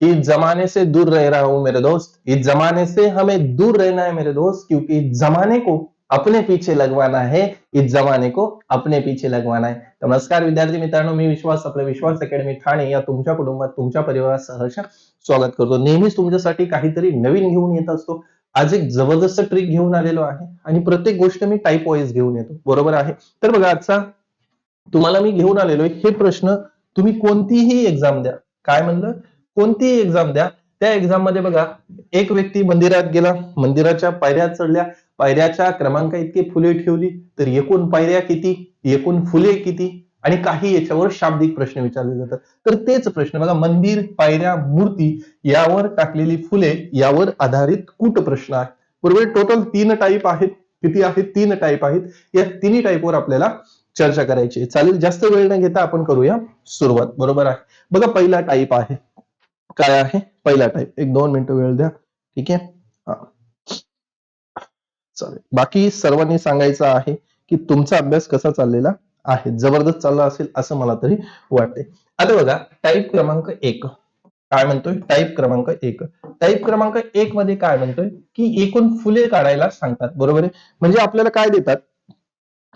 इस जमाने से दूर रह रहा हूं मेरे दोस्त। इस जमाने से हमें दूर रहना है मेरे दोस्त क्योंकि इस जमाने को अपने पीछे लगवाना है। इस जमाने को अपने पीछे लगवाना आहे नमस्कार विद्यार्थी मित्रांनो मी विश्वास आपल्या विश्वास अकॅडमी ठाणे या तुमच्या कुटुंबात तुमच्या परिवारात सहर्ष स्वागत करतो. नेहमीच तुमच्यासाठी काहीतरी नवीन घेऊन येत असतो. आज एक जबरदस्त ट्रिक घेऊन आलेलो आहे आणि प्रत्येक गोष्ट मी टाईप वाईज घेऊन येतो. बरोबर आहे? तर बघा आजचा तुम्हाला मी घेऊन आलेलो आहे. हे प्रश्न तुम्ही कोणतीही एक्झाम द्या. काय म्हणलं? कोणतीही एक्झाम द्या. त्या एक्झाममध्ये बघा एक व्यक्ती मंदिरात गेला मंदिराच्या पायऱ्या चढल्या. पायऱ्याच्या क्रमांक इतकी फुले ठेवली तर एकूण पायऱ्या किती? एकूण फुले किती? आणि काही याच्यावर शाब्दिक प्रश्न विचारले जातात. तर तेच प्रश्न बघा मंदिर पायऱ्या मूर्ती यावर टाकलेली फुले यावर आधारित कूट प्रश्न आहे बरोबर टोटल तीन टाईप आहेत. किती आहेत? तीन टाईप आहेत. या तिन्ही टाईपवर आपल्याला चर्चा करायची आहे. चालेल? जास्त वेळ न घेता आपण करूया सुरुवात. बरोबर आहे? बघा पहिला टाईप आहे. काय आहे? पहिला टाईप एक दोन मिनिटं वेळ द्या. ठीक आहे? हा. चालेल. बाकी सर्वांनी सांगायचं आहे की तुमचा अभ्यास कसा चाललेला आहे? जबरदस्त चालला असेल असं मला तरी वाटते. आता बघा टाईप क्रमांक एक. काय म्हणतोय? टाईप क्रमांक एक. टाईप क्रमांक एक मध्ये काय म्हणतोय? की एकूण फुले काढायला सांगतात. बरोबर आहे? म्हणजे आपल्याला काय देतात?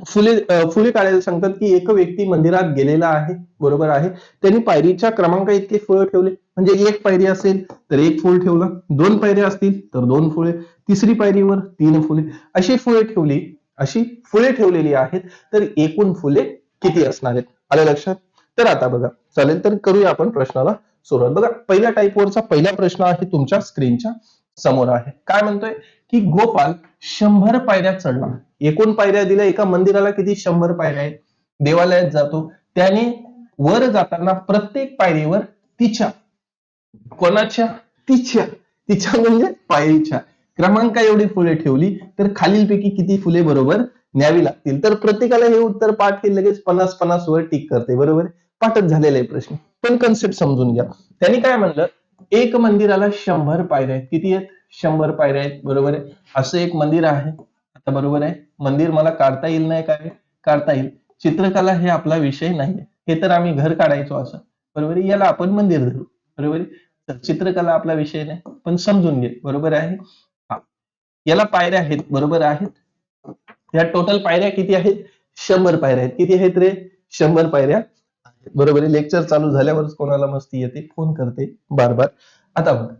फुले फुले काढायला सांगतात की एक व्यक्ती मंदिरात गेलेला आहे बरोबर आहे. त्यांनी पायरीच्या क्रमांक इतके फुलं ठेवले. म्हणजे एक पायरी असेल तर एक फुल ठेवलं. दोन पायऱ्या असतील तर दोन फुले. तिसरी पायरीवर तीन फुले. अशी फुले ठेवली अशी फुले ठेवलेली आहेत तर एकूण फुले किती असणार आहेत? आलं लक्षात? तर आता बघा. चालेल तर करूया आपण प्रश्नाला सुरुवात. बघा पहिल्या टाईपवरचा पहिला प्रश्न आहे तुमच्या स्क्रीनच्या समोर आहे. काय म्हणतोय? की गोपाल शंभर पायऱ्या चढला. एकूण पायऱ्या दिल्या एका मंदिराला किती? शंभर पायऱ्या आहेत. देवालयात जातो. त्याने वर जाताना प्रत्येक पायरीवर तिच्या कोणाच्या? तिच्या तिच्या म्हणजे पायरीच्या क्रमांक एवढी फुले ठेवली तर खालीलपैकी किती फुले बरोबर न्यावी लागतील? तर प्रत्येकाला हे उत्तर पाठ हे लगेच पन्नास पन्नास वर टिक करते. बरोबर? आहे? पाठच झालेला आहे प्रश्न. पण कन्सेप्ट समजून घ्या. त्यांनी काय म्हणलं? एक मंदिराला शंभर पायऱ्या आहेत. किती आहेत? शंभर पायऱ्या आहेत. बरोबर आहे? असं एक मंदिर आहे. आता बरोबर आहे? मंदिर मला काढता येईल नाही काय? काढता येईल. चित्रकला हे आपला विषय नाही हे तर आम्ही घर काढायचो असं. बरोबर आहे याला आपण मंदिर धरू. बरोबर? तर चित्रकला आपला विषय नाही. पण समजून घे. बरोबर आहे? हा. याला पायऱ्या आहेत. बरोबर आहेत? या टोटल पायऱ्या किती आहेत? शंभर पायऱ्या आहेत. किती आहेत रे? शंभर पायऱ्या बरोबर आहे? लेक्चर चालू झाल्यावरच कोणाला मस्ती येते? फोन करते बार बार. आता बघ.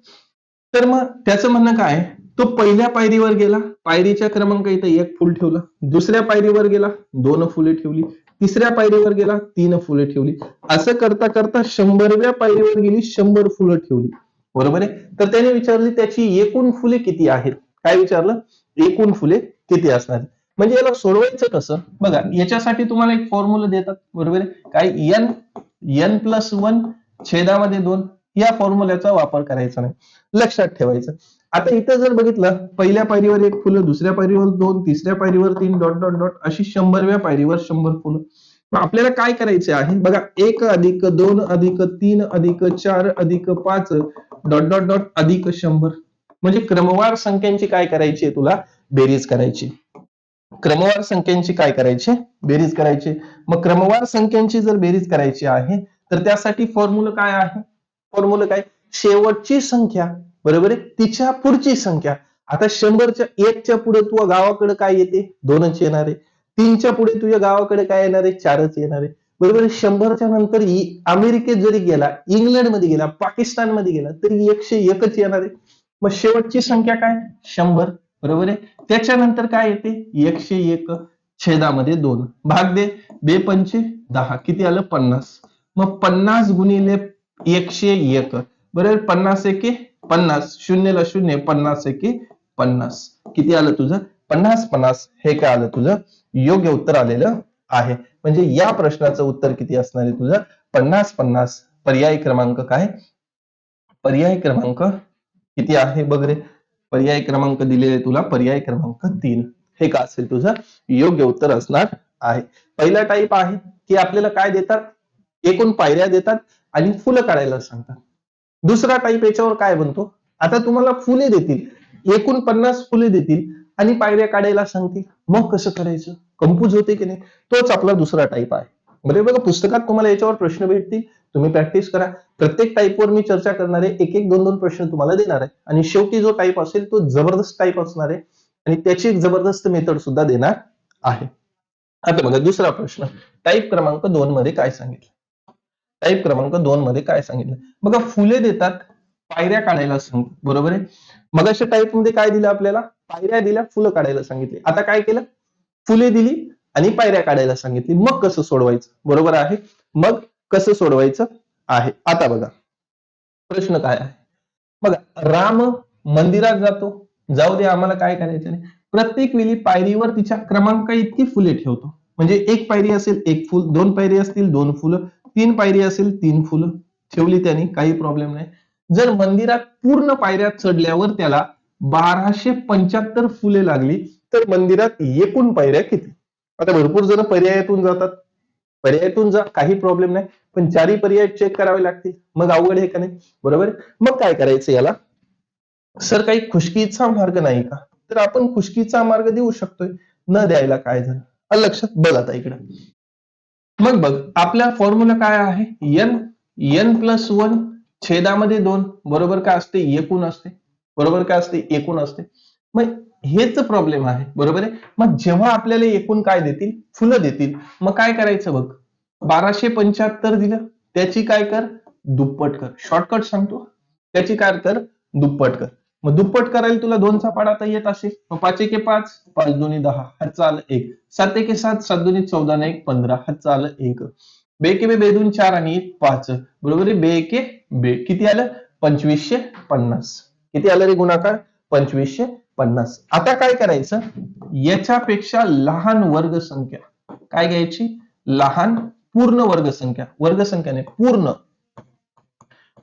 तर मग त्याचं म्हणणं काय? आहे? तो पहिल्या पायरीवर गेला. पायरीच्या क्रमांक इथे एक फुल ठेवला. दुसऱ्या पायरीवर गेला. दोन फुले ठेवली. तिसऱ्या पायरीवर गेला. तीन फुले ठेवली. असं करता करता शंभरव्या पायरीवर गेली शंभर फुलं ठेवली. बरोबर आहे? तर त्याने विचारली त्याची एकूण फुले किती आहेत? काय विचारलं? एकूण फुले किती असणार? म्हणजे याला सोडवायचं कसं? बघा याच्यासाठी तुम्हाला एक फॉर्म्युला देतात. बरोबर आहे? काय? एन एन प्लस वन छेदामध्ये दोन. या फॉर्म्युल्याचा वापर करायचा नाही. लक्षात ठेवायचं. आता इथं जर बघितलं पहिल्या पायरीवर एक फुलं दुसऱ्या पायरीवर दोन तिसऱ्या पायरीवर तीन डॉट डॉट डॉट अशी शंभरव्या पायरीवर शंभर फुलं. मग आपल्याला काय करायचे आहे? बघा एक अधिक दोन अधिक तीन अधिक चार अधिक पाच डॉट डॉट डॉट अधिक शंभर. म्हणजे क्रमवार संख्यांची काय करायची आहे तुला? बेरीज करायची. क्रमवार संख्यांची काय करायची? बेरीज करायची. मग क्रमवार संख्यांची जर बेरीज करायची आहे तर त्यासाठी फॉर्म्युला काय आहे? फॉर्म्युला काय? शेवटची संख्या. बरोबर आहे? तिच्या पुढची संख्या. आता शंभरच्या एकच्या पुढे तुझ्या गावाकडे काय येते? दोनच येणार आहे. तीनच्या पुढे तुझ्या गावाकडे काय येणार आहे? चारच येणार आहे. बरोबर आहे? शंभरच्या नंतर अमेरिकेत जरी गेला इंग्लंडमध्ये गेला पाकिस्तानमध्ये गेला तरी एकशे एकच येणार आहे. मग शेवटची संख्या काय? शंभर. बरोबर आहे? त्याच्यानंतर काय येते? एकशे एक छेदामध्ये दोन. भाग दे. बे पंचे दहा. किती आलं? पन्नास. मग पन्नास गुणिले एकशे एक. बरोबर? पन्नास एके पन्नास. शून्यला शून्य पन्नास एके पन्नास. किती आलं तुझं? पन्नास पन्नास. हे काय आलं तुझं? योग्य उत्तर आलेलं आहे. म्हणजे या प्रश्नाचं उत्तर किती असणार आहे तुझं? पन्नास पन्नास. पर्याय क्रमांक काय? पर्याय क्रमांक किती आहे? बघ रे. पर्याय क्रमांक दिलेले तुला. पर्याय क्रमांक तीन. हे का असेल तुझं? योग्य उत्तर असणार आहे. पहिला टाईप आहे की आपल्याला काय देतात? एकूण पायऱ्या देतात आणि फुलं काढायला सांगतात. दुसरा टाईप याच्यावर काय बनतो? आता तुम्हाला फुले देतील. एकूण पन्नास फुले देतील आणि पायऱ्या काढायला सांगतील. मग कसं करायचं? कंपूज होते की नाही? तोच आपला दुसरा टाईप आहे. बरे बघा पुस्तकात तुम्हाला याच्यावर प्रश्न भेटतील. तुम्ही प्रॅक्टिस करा. प्रत्येक टाईपवर मी चर्चा करणार आहे. एक एक दोन दोन प्रश्न तुम्हाला देणार आहे. आणि शेवटी जो टाईप असेल तो जबरदस्त टाईप असणार आहे. आणि त्याची एक जबरदस्त मेथड सुद्धा देणार आहे. आता बघा दुसरा प्रश्न. टाईप क्रमांक दोन मध्ये काय सांगितलं? टाईप क्रमांक दोन मध्ये काय सांगितलं? बघा फुले देतात पायऱ्या काढायला सांग बरोबर आहे? मग अशा टाईपमध्ये काय दिलं आपल्याला? पायऱ्या दिल्या फुलं काढायला सांगितली. आता काय केलं? फुले दिली आणि पायऱ्या काढायला सांगितली. मग कसं सोडवायचं? बरोबर आहे? मग कसं सोडवायचं आहे? आता बघा. प्रश्न काय आहे? बघा राम मंदिरात जातो. जाऊ दे आम्हाला काय करायचं नाही. प्रत्येक वेळी पायरीवर तिच्या क्रमांक इतकी फुले ठेवतो. म्हणजे एक पायरी असेल एक फुल दोन पायरी असतील दोन फुलं. तीन पायरी असेल तीन फुलं. ठेवली त्यांनी काही प्रॉब्लेम नाही. जर मंदिरात पूर्ण पायऱ्या चढल्यावर त्याला बाराशे पंच्याहत्तर फुले लागली तर मंदिरात एकूण पायऱ्या किती? आता भरपूर जण पर्यायातून जातात. पर्यायातून जा काही प्रॉब्लेम नाही. पण चारही पर्याय चेक करावे लागतील. मग अवघड आहे का नाही? बरोबर? मग काय करायचं याला? सर काही खुशकीचा मार्ग नाही का? तर आपण खुशकीचा मार्ग देऊ शकतोय. न द्यायला काय झालं? लक्षात बघ आता इकडे. मग बघ आपला फॉर्म्युला काय आहे? एन एन प्लस वन छेदामध्ये दोन. बरोबर काय असते? एकूण असते. बरोबर काय असते? एकूण असते. मग हेच प्रॉब्लेम आहे. बरोबर आहे? मग जेव्हा आपल्याला एकूण काय देतील? फुलं देतील. मग काय करायचं बघ? बाराशे पंच्याहत्तर दिलं. त्याची काय कर? दुप्पट कर. शॉर्टकट सांगतो. त्याची काय कर? दुप्पट कर. मग दुप्पट करायला तुला दोनचा पाडा तर येत असेल. मग पाच एके पाच पाच दोन्ही दहा हातचा आलं एक. सात एके सात सात दोन्ही चौदा ना एक पंधरा हातचा आलं एक बेके बे बे दोन चार आणि एक पाच. बरोबर आहे? बे एके बे. किती आलं? पंचवीसशे पन्नास. किती आलं रे गुणाकार? पंचवीसशे पन्नास. आता काय करायचं? याच्यापेक्षा लहान वर्ग संख्या काय घ्यायची? लहान पूर्ण वर्ग संख्या वर्ग संख्याने नाही पूर्ण.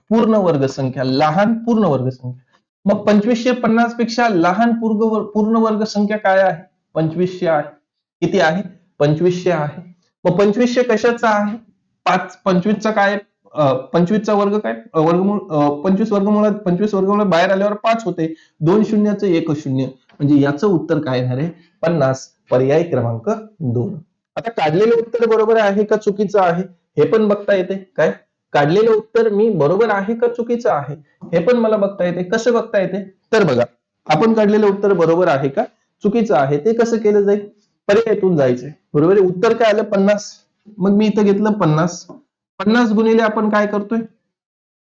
पूर्ण वर्ग संख्या लहान पूर्ण वर्ग संख्या मग पंचवीसशे पन्नासपेक्षा लहान पूर्ण पूर्ण वर्ग संख्या काय आहे? पंचवीसशे आहे. किती आहे? पंचवीसशे आहे. मग पंचवीसशे कशाचा आहे? पाच पंचवीसचा काय? पंचवीसचा वर्ग काय? वर्गमूळ पंचवीस वर्गमूळ पंचवीस वर्गमुळे बाहेर आल्यावर पाच होते. दोन शून्याचं एक शून्य. म्हणजे याचं उत्तर काय येणार आहे? पन्नास. पर्याय क्रमांक दोन. आता काढलेलं उत्तर बरोबर आहे का चुकीचं आहे? हे पण बघता येते. काय? काढलेलं उत्तर मी बरोबर आहे का चुकीचं आहे? हे पण मला बघता येते. कसं बघता येते? तर बघा आपण काढलेलं उत्तर बरोबर आहे का? चुकीचं आहे. ते कसं केलं जाईल? पर्यायातून जायचंय. बरोबर आहे? उत्तर काय आलं? पन्नास. मग मी इथं घेतलं पन्नास. पन्नास गुणिले आपण काय करतोय?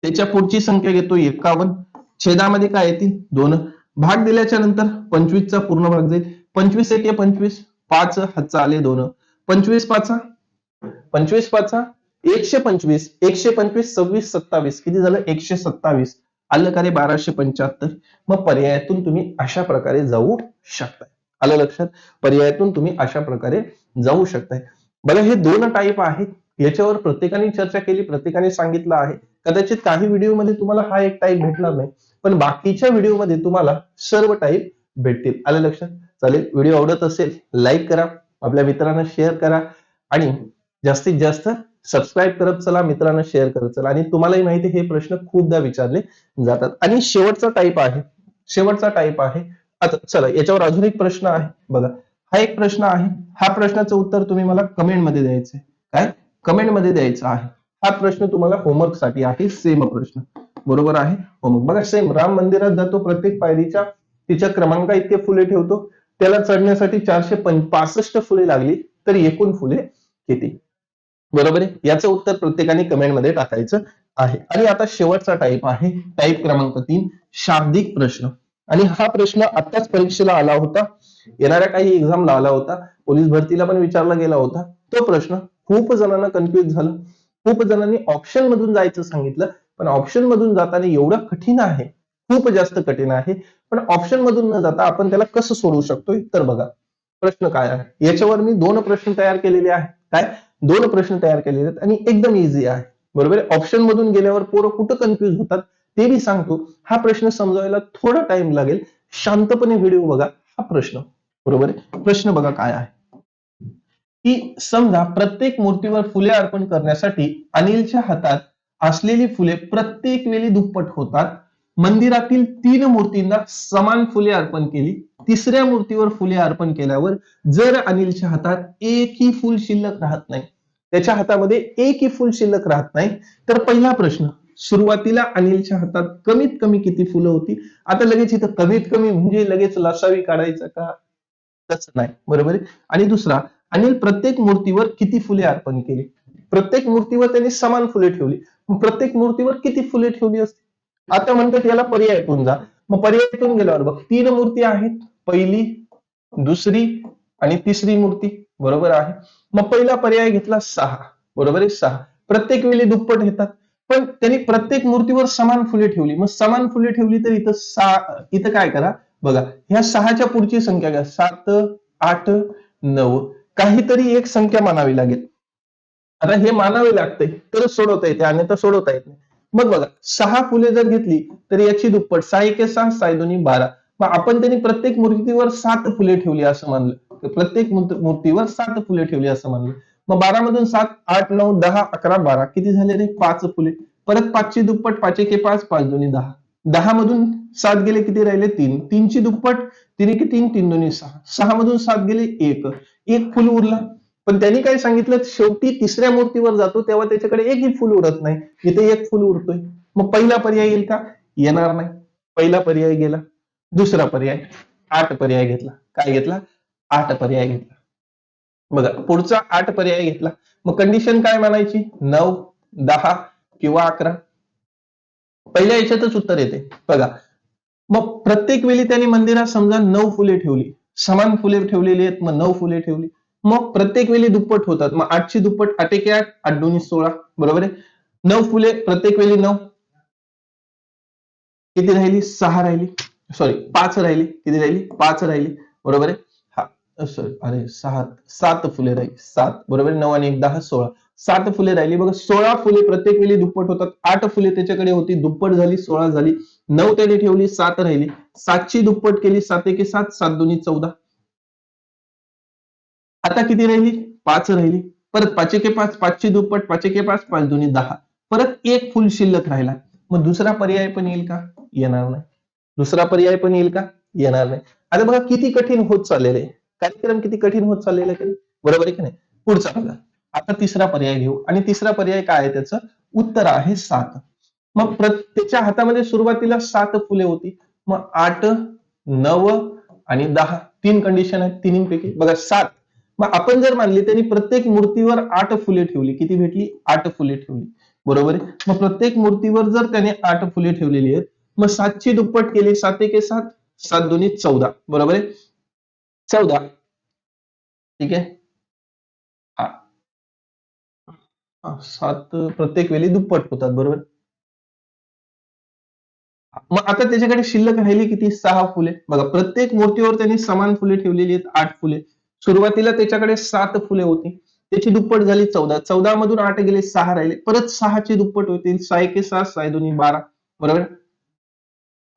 त्याच्या पुढची संख्या घेतो एकावन्न. छेदामध्ये काय येतील? दोन. भाग दिल्याच्या नंतर पंचवीसचा पूर्ण भाग जाईल. पंचवीस एके पंचवीस. पाच हातचा आले दोन. पंचवीस पाचा पंचवीस पाचा एकशे पंचवीस एकशे पंचवीस सव्वीस सत्तावीस. किती झालं? एकशे सत्तावीस. आलं का रे बाराशे पंच्याहत्तर? मग पर्यायातून तुम्ही अशा प्रकारे जाऊ शकताय. आलं लक्षात? पर्यायातून तुम्ही अशा प्रकारे जाऊ शकताय. बघा हे दोन टाईप आहेत. याच्यावर प्रत्येकाने चर्चा केली प्रत्येकाने सांगितलं आहे. कदाचित काही व्हिडिओमध्ये तुम्हाला हा एक टाईप भेटणार नाही पण बाकीच्या व्हिडिओमध्ये तुम्हाला सर्व टाईप भेटतील. आलं लक्षात? चालेल व्हिडिओ आवडत असेल लाईक करा. आपल्या मित्रांना शेअर करा. आणि जास्तीत जास्त सबस्क्राईब करत चला मित्रांना शेअर करत चला. आणि तुम्हालाही माहिती हे प्रश्न खूपदा विचारले जातात. आणि शेवटचा टाईप आहे. शेवटचा टाईप आहे. आता चला याच्यावर अजून एक प्रश्न आहे. बघा हा एक प्रश्न आहे. हा प्रश्नाचं उत्तर तुम्ही मला कमेंटमध्ये द्यायचंय काय? कमेंटमध्ये द्यायचं आहे. हा प्रश्न तुम्हाला होमवर्कसाठी आहे. सेम प्रश्न. बरोबर आहे? होमवर्क बघा सेम राम मंदिरात जातो प्रत्येक पायरीच्या तिच्या क्रमांका इतके फुले ठेवतो. त्याला चढण्यासाठी चारशे पासष्ट फुले लागली तर एकूण फुले किती? बरोबर आहे? याचं उत्तर प्रत्येकाने कमेंटमध्ये टाकायचं आहे. आणि आता शेवटचा टाईप आहे टाईप क्रमांक तीन शाब्दिक प्रश्न. आणि हा प्रश्न आत्ताच परीक्षेला आला होता. येणाऱ्या काही एक्झामला आला होता. पोलीस भरतीला पण विचारला गेला होता. तो प्रश्न खूप जणांना कन्फ्युज झाला. खूप जणांनी ऑप्शन मधून जायचं सांगितलं. पण ऑप्शन मधून जाताना एवढं कठीण आहे. खूप जास्त कठीण आहे. पण ऑप्शन मधून न जाता आपण त्याला कसं सोडवू शकतो तर बघा प्रश्न काय आहे? याच्यावर मी दोन प्रश्न तयार केलेले आहेत. काय? दोन प्रश्न तयार केलेले आहेत आणि एकदम इझी आहे. बरोबर? ऑप्शन मधून गेल्यावर पोरं कुठं कन्फ्युज होतात ते मी सांगतो. हा प्रश्न समजायला थोडा टाइम लागेल. शांतपणे व्हिडिओ बघा. हा प्रश्न. बरोबर? आहे प्रश्न बघा काय आहे. की समजा प्रत्येक मूर्तीवर फुले अर्पण करण्यासाठी अनिलच्या हातात असलेली फुले प्रत्येक वेळी दुप्पट होतात. मंदिरातील तीन मूर्तींना समान फुले अर्पण केली. तिसऱ्या मूर्तीवर फुले अर्पण केल्यावर जर अनिलच्या हातात एकही फुल शिल्लक राहत नाही त्याच्या हातामध्ये एकही फुल शिल्लक राहत नाही तर पहिला प्रश्न सुरुवातीला अनिलच्या हातात कमीत कमी किती फुलं होती? आता लगेच इथं कमीत कमी म्हणजे लगेच लसावी काढायचं का? तसं नाही बरोबर आहे? आणि दुसरा अनिल प्रत्येक मूर्तीवर किती फुले अर्पण केली? प्रत्येक मूर्तीवर त्यांनी समान फुले ठेवली. प्रत्येक मूर्तीवर किती फुले ठेवली असती? आता म्हणतात याला पर्यायातून जा. मग पर्यायातून गेल्यावर बघ तीन मूर्ती आहेत. पहिली दुसरी आणि तिसरी मूर्ती बरोबर आहे. मग पहिला पर्याय घेतला सहा. बरोबर आहे? सहा. प्रत्येक वेळी दुप्पट येतात. पण त्यांनी प्रत्येक मूर्तीवर समान फुले ठेवली. मग समान फुले ठेवली तर इथं सहा इथं काय करा? बघा ह्या सहाच्या पुढची संख्या घ्या. सात आठ नऊ. काहीतरी एक संख्या मानावी लागेल. आता हे मानावे लागते. तरच सोडवता येते. आणि तर सोडवता येत नाही. मग बघा सहा फुले जर घेतली तर याची दुप्पट. सहा एक सहा साय दोन्ही बारा. आपण त्यांनी प्रत्येक मूर्तीवर सात फुले ठेवली असं मानलं. प्रत्येक मूर्तीवर सात फुले ठेवली असं मानलं. मग बारा मधून सात आठ नऊ दहा अकरा बारा किती झाले रे? पाच फुले. परत पाचशे दुप्पट पाच एके पाच पाच दोन्ही दहा. दहा मधून सात गेले किती राहिले? तीन. तीनची दुप्पट तीन एके तीन तीन दोन्ही सहा. सहा मधून सात गेले एक. एक फुल उरला. पण त्यांनी काय सांगितलं? शेवटी तिसऱ्या मूर्तीवर जातो तेव्हा त्याच्याकडे एकही फुल उरत नाही. इथे एक फुल उरतोय. मग पहिला पर्याय येईल का? येणार नाही. पहिला पर्याय गेला. दुसरा पर्याय आठ पर्याय घेतला. काय घेतला? आठ पर्याय घेतला. बघा पुढचा आठ पर्याय घेतला. मग कंडिशन काय म्हणायची? नऊ दहा किंवा अकरा? पहिल्या याच्यातच उत्तर येते. बघा मग प्रत्येक वेळी त्यांनी मंदिरात समजा नऊ फुले ठेवली. समान फुले ठेवलेली आहेत मग नऊ फुले ठेवली. मग प्रत्येक वेळी दुप्पट होतात. मग आठची दुप्पट आठ एक आठ आठ दोन्ही सोळा. बरोबर आहे? नऊ फुले प्रत्येक वेळी नऊ. किती राहिली? सहा राहिली. सॉरी पाच राहिली. किती राहिली? पाच राहिली. बरोबर आहे? हा. सॉरी अरे सहा सात फुले राहिली. सात. बरोबर आहे? नऊ आणि एक दहा सोळा. सात फुले राहिली. बघा सोळा फुले प्रत्येक वेळी दुप्पट होतात. आठ फुले त्याच्याकडे होती. दुप्पट झाली सोळा झाली. नऊ त्याने ठेवली सात राहिली. सातची दुप्पट केली. सात एके सात सात दोन्ही चौदा. आता किती राहिली? पाच राहिली. परत पाच एके पाच पाचची दुप्पट पाच एके पाच पाच दोन्ही दहा. परत एक फुल शिल्लक राहिला. मग दुसरा पर्याय पण येईल का? येणार नाही. दुसरा पर्याय पण येईल का? येणार नाही. आता बघा किती कठीण होत चाललेले आहे. कार्यक्रम किती कठीण होत चाललेला आहे. बरोबर आहे की नाही? पुढचा बघा. आता तिसरा पर्याय घेऊ. आणि तिसरा पर्याय काय आहे त्याचं? उत्तर आहे सात. मग प्रत्येकच्या हातामध्ये सुरुवातीला सात फुले होती. मग आठ नऊ आणि दहा. तीन कंडिशन आहेत. तिन्हीपैकी. बघा सात. मग आपण जर मानली त्यांनी प्रत्येक मूर्तीवर आठ फुले ठेवली. किती भेटली? आठ फुले ठेवली. बरोबर आहे? मग प्रत्येक मूर्तीवर जर त्याने आठ फुले ठेवलेली आहेत मग सातची दुप्पट केली. सात एके सात. सात दोन्ही चौदा. बरोबर आहे? चौदा. ठीक आहे? हा. सात प्रत्येक वेळी दुप्पट होतात. बरोबर? मग आता त्याच्याकडे शिल्लक राहिली किती? सहा फुले. बघा प्रत्येक मूर्तीवर त्यांनी समान फुले ठेवलेली आहेत. आठ फुले. सुरुवातीला त्याच्याकडे सात फुले होती. त्याची दुप्पट झाली चौदा. चौदा मधून आठ गेले सहा राहिले. परत सहाची दुप्पट होतील सहा एके सात सहा दोन्ही बारा. बरोबर?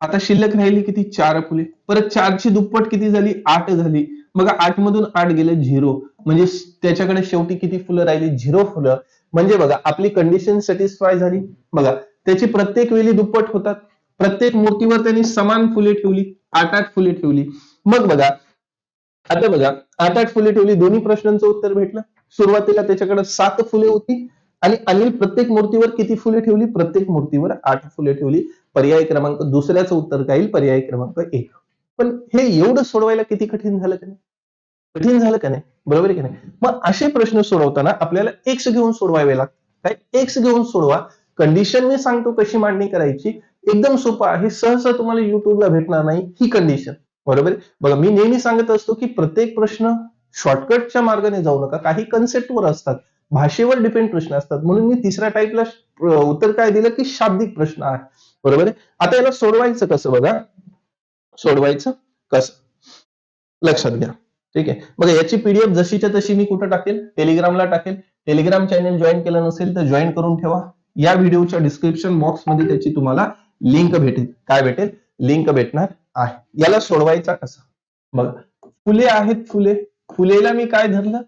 आता शिल्लक राहिली किती? चार फुले. परत चारची दुप्पट किती झाली? आठ झाली. मग आठ मधून आठ गेले झिरो. म्हणजे त्याच्याकडे शेवटी किती फुलं राहिली? झिरो फुलं. म्हणजे बघा आपली कंडिशन सॅटिस्फाय झाली. बघा त्याची प्रत्येक वेळी दुप्पट होतात. प्रत्येक मूर्तीवर त्यांनी समान फुले ठेवली. आठ आठ फुले ठेवली. मग बघा आता बघा आठ आठ फुले ठेवली. दोन्ही प्रश्नांचं उत्तर भेटलं. सुरुवातीला त्याच्याकडे सात फुले होती. आणि अनिल प्रत्येक मूर्तीवर किती फुले ठेवली? प्रत्येक मूर्तीवर आठ फुले ठेवली. पर्याय क्रमांक दुसऱ्याचं उत्तर काय येईल पर्याय क्रमांक एक. पण हे एवढं सोडवायला किती कठीण झालं का नाही? कठीण झालं का नाही? बरोबर आहे की नाही? मग असे प्रश्न सोडवताना आपल्याला एक्स घेऊन सोडवावे लागतात. काय? एक्स घेऊन सोडवा. कंडिशन मी सांगतो कशी मांडणी करायची. एकदम सोपं आहे. सहसा तुम्हाला युट्यूबला भेटणार नाही ही कंडिशन बरोबर आहे? बघा मी नेहमी सांगत असतो की प्रत्येक प्रश्न शॉर्टकटच्या मार्गाने जाऊ नका. काही कन्सेप्टवर असतात. भाषेवर डिपेंड प्रश्न असतात. म्हणून मी तिसऱ्या टाईपला उत्तर काय दिलं? की शाब्दिक प्रश्न आहे. बरोबर आहे? आता याला सोडवायचं कसं बघा? सोडवायचं कसं? लक्षात घ्या. ठीक आहे? बघा याची पीडीएफ जशीच्या तशी मी कुठं टाकेल? टेलिग्रामला टाकेल. टेलिग्राम चॅनल जॉईन केलं नसेल तर जॉईन करून ठेवा. या व्हिडिओच्या डिस्क्रिप्शन बॉक्समध्ये त्याची तुम्हाला लिंक भेटेल. काय भेटेल? लिंक भेटणार आहे. याला सोडवायचा कसा? बघा. फुले आहेत फुले. फुलेला मी काय धरलं?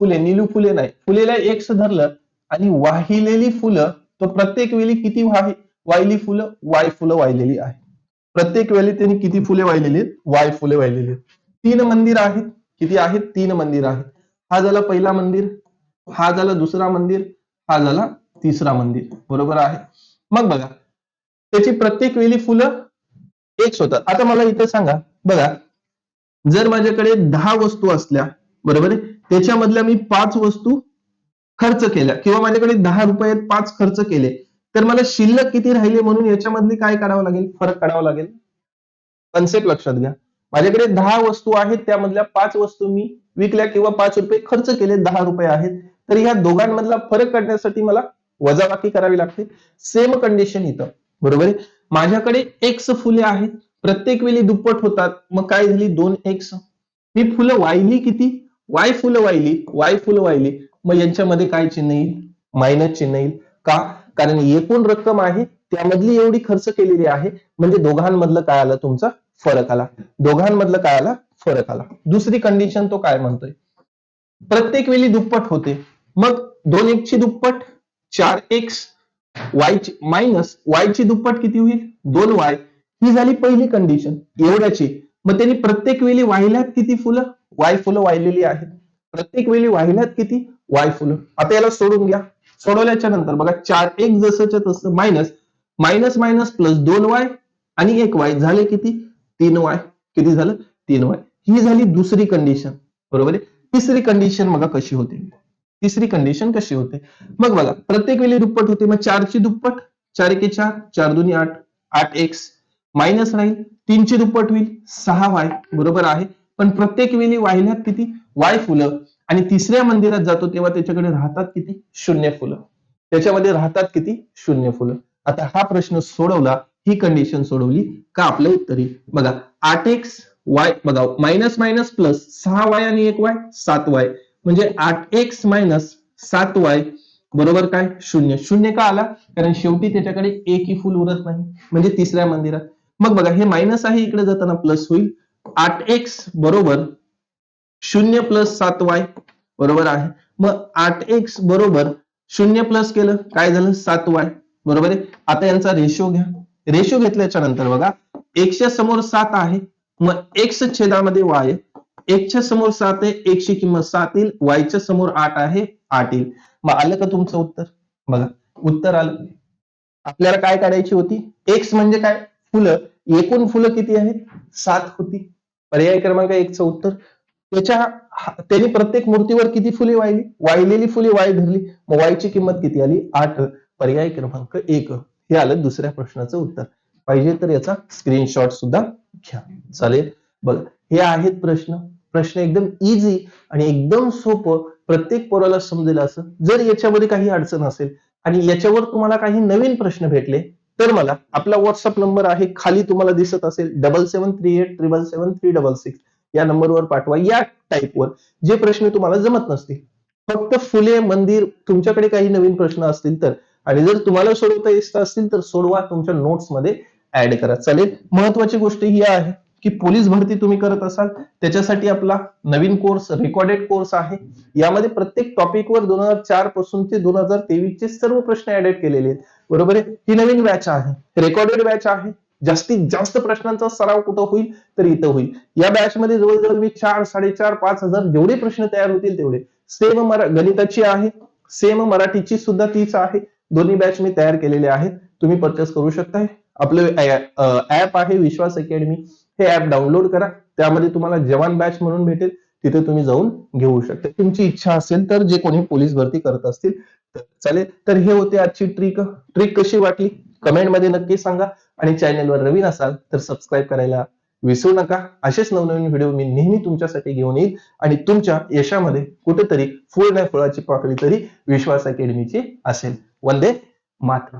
फुले. निलू फुले नाही. फुलेला एक्स धरलं आणि वाहिलेली फुलं तो प्रत्येक वेळी किती वाही वाहिली फुलं वाय फुलं वाहिलेली आहे प्रत्येक वेळी त्यांनी किती फुले वाहिलेली आहेत? वाय फुले वाहिलेली आहेत. तीन मंदिर आहेत. किती आहेत? तीन मंदिर आहेत. हा झाला पहिला मंदिर हा झाला दुसरा मंदिर हा झाला तिसरा मंदिर. बरोबर आहे? मग बघा त्याची प्रत्येक वेळी फुलं एक होतात. आता मला इथं सांगा. बघा जर माझ्याकडे दहा वस्तू असल्या बरोबर आहे? त्याच्यामधल्या मी पाच वस्तू खर्च केल्या किंवा माझ्याकडे दहा रुपयात पाच खर्च केले. तर मला शिल्लक किती राहिले म्हणून याच्यामधली काय काढावं लागेल? फरक काढावा लागेल. कन्सेप्ट लक्षात घ्या. माझ्याकडे दहा वस्तू आहेत त्यामधल्या पाच वस्तू मी विकल्या किंवा पाच रुपये खर्च केले दहा रुपये आहेत. तर ह्या दोघांमधला फरक काढण्यासाठी मला वजाबाकी करावी लागते. सेम कंडिशन इथं. बरोबर आहे? माझ्याकडे एक्स फुले आहेत. प्रत्येक वेळी दुप्पट होतात. मग काय झाली? दोन एक्स मी फुलं वाहिली किती? वाय फुलं वाहिली. वाय फुलं वाहिली. मग यांच्यामध्ये काय चिन्ह येईल? मायनस चिन्ह येईल. का? कारण एकूण रक्कम आहे त्यामधली एवढी खर्च केलेली आहे. म्हणजे दोघांमधलं काय आलं तुमचा? फरक आला. दोघांमधलं काय आला? फरक आला. दुसरी कंडिशन तो काय म्हणतोय? प्रत्येक वेळी दुप्पट होते. मग दोन एक ची दुप्पट चार एक्स वाय ची मायनस वाय ची दुप्पट किती होईल? दोन वाय. ही झाली पहिली कंडिशन एवढ्याची. मग त्यांनी प्रत्येक वेळी वाहिल्यात किती फुलं? वाय फुलं वाहिलेली आहेत. प्रत्येक वेळी वाहिल्यात किती? वाय फुलं. आता याला सोडून घ्या. सोडवल्याच्या नंतर बघा चार एक जसंच्या तसं मायनस मायनस मायनस प्लस दोन वाय आणि एक वाय झाले किती? तीन वाय किती झालं? तीन वाय ही झाली दुसरी कंडिशन बरोबर आहे? तिसरी कंडिशन बघा कशी होते. तिसरी कंडिशन कशी होते? मग बघा प्रत्येक वेळी दुप्पट होते. मग चारची दुप्पट चार एके चार चार दोन्ही आठ आठ एक्स मायनस राहील तीनची दुप्पट होईल सहा वाय बरोबर आहे? पण प्रत्येक वेळी वाहिल्यात किती? वाय फुलं. आणि तिसऱ्या मंदिरात जातो तेव्हा त्याच्याकडे राहतात किती? शून्य फुलं. त्याच्यामध्ये राहतात किती? शून्य फुलं. आता हा प्रश्न सोडवला ही कंडिशन सोडवली का आपलं उत्तर येईल? बघा आठ एक्स वाय बघा मायनस मायनस प्लस सहा वाय आणि एक वाय सात वाय म्हणजे आठ एक्स मायनस सात वाय बरोबर काय? शून्य. शून्य का आला? कारण शेवटी त्याच्याकडे एकही फुल उरत नाही. म्हणजे तिसऱ्या मंदिरात. मग बघा हे मायनस आहे इकडे जाताना प्लस होईल. आठ एक्स बरोबर शून्य प्लस सात वाय बरोबर आहे. मग आठ एक्स बरोबर शून्य प्लस केलं काय झालं? सात वाय बरोबर आहे. आता यांचा रेशो घ्या. रेशो घेतल्याच्या नंतर बघा एकशे समोर सात आहे मग एक्स छेदामध्ये वाय एकच्या समोर सात आहे एकची किंमत सात येईल वायच्या समोर आठ आहे आठ येईल. मग आलं का तुमचं उत्तर? बघा उत्तर आलं. आपल्याला काय काढायची होती? एक्स म्हणजे काय? फुलं. एकूण फुलं किती आहेत? सात होती. पर्याय क्रमांक एकचं उत्तर. त्याच्या त्याने त्यांनी प्रत्येक मूर्तीवर किती फुले वाहिली? वाहिलेली फुले वाय धरली? मग वायची किंमत किती आली? आठ. पर्याय क्रमांक एक. हे आलं दुसऱ्या प्रश्नाचं उत्तर. पाहिजे तर याचा स्क्रीनशॉट सुद्धा घ्या. चालेल? बघा हे आहेत प्रश्न. प्रश्न एकदम इझी आणि एकदम सोपं. प्रत्येक पोराला समजेल असं. जर याच्यामध्ये काही अडचण असेल आणि याच्यावर तुम्हाला काही नवीन प्रश्न भेटले तर मला आपला व्हॉट्सअप नंबर आहे. खाली तुम्हाला दिसत असेल double seven three eight triple seven three double six या नंबरवर पाठवा. या टाईपवर जे प्रश्न तुम्हाला जमत नसतील. फक्त फुले मंदिर तुमच्याकडे काही नवीन प्रश्न असतील तर. आणि जर तुम्हाला सोडवता येत असतील तर सोडवा तुमच्या नोट्समध्ये ऍड करा. चालेल? महत्वाची गोष्ट ही आहे की पोलीस भरती तुम्ही करत असाल त्याच्यासाठी आपला नवीन कोर्स रेकॉर्डेड कोर्स आहे. यामध्ये प्रत्येक टॉपिकवर दोन हजार चारपासून ते दोन हजार तेवीस चे सर्व प्रश्न ऍडेड केलेले आहेत. बरोबर आहे? ही नवीन बॅच आहे. रेकॉर्डेड बॅच आहे. जास्तीत जास्त प्रश्नांचा सराव कुठं होईल तर इथं होईल. या बॅच मध्ये जवळजवळ मी चार साडेचार पाच हजार जेवढे प्रश्न तयार होतील तेवढे. सेम मरा गणिताची आहे. सेम मराठीची सुद्धा तीच आहे. दोन्ही बॅच मी तयार केलेले आहेत. तुम्ही परचेस करू शकताय. आपलं ऍप आहे विश्वास अकॅडमी हे ऍप डाउनलोड करा. त्यामध्ये तुम्हाला जवान बॅच म्हणून भेटेल. तिथे तुम्ही जाऊन घेऊ शकता. तुमची इच्छा असेल तर जे कोणी पोलीस भरती करत असतील तर चालेल. तर हे होते आजची ट्रिक ट्रिक कशी वाटली? कमेंटमध्ये नक्की सांगा. आणि चॅनलवर नवीन असाल तर सबस्क्राईब करायला विसरू नका. असेच नवनवीन व्हिडिओ मी नेहमी तुमच्यासाठी घेऊन येईल आणि तुमच्या यशामध्ये कुठेतरी फुल नाही फळाची पाकळी तरी विश्वास अकॅडमीची असेल. वंदे मात्र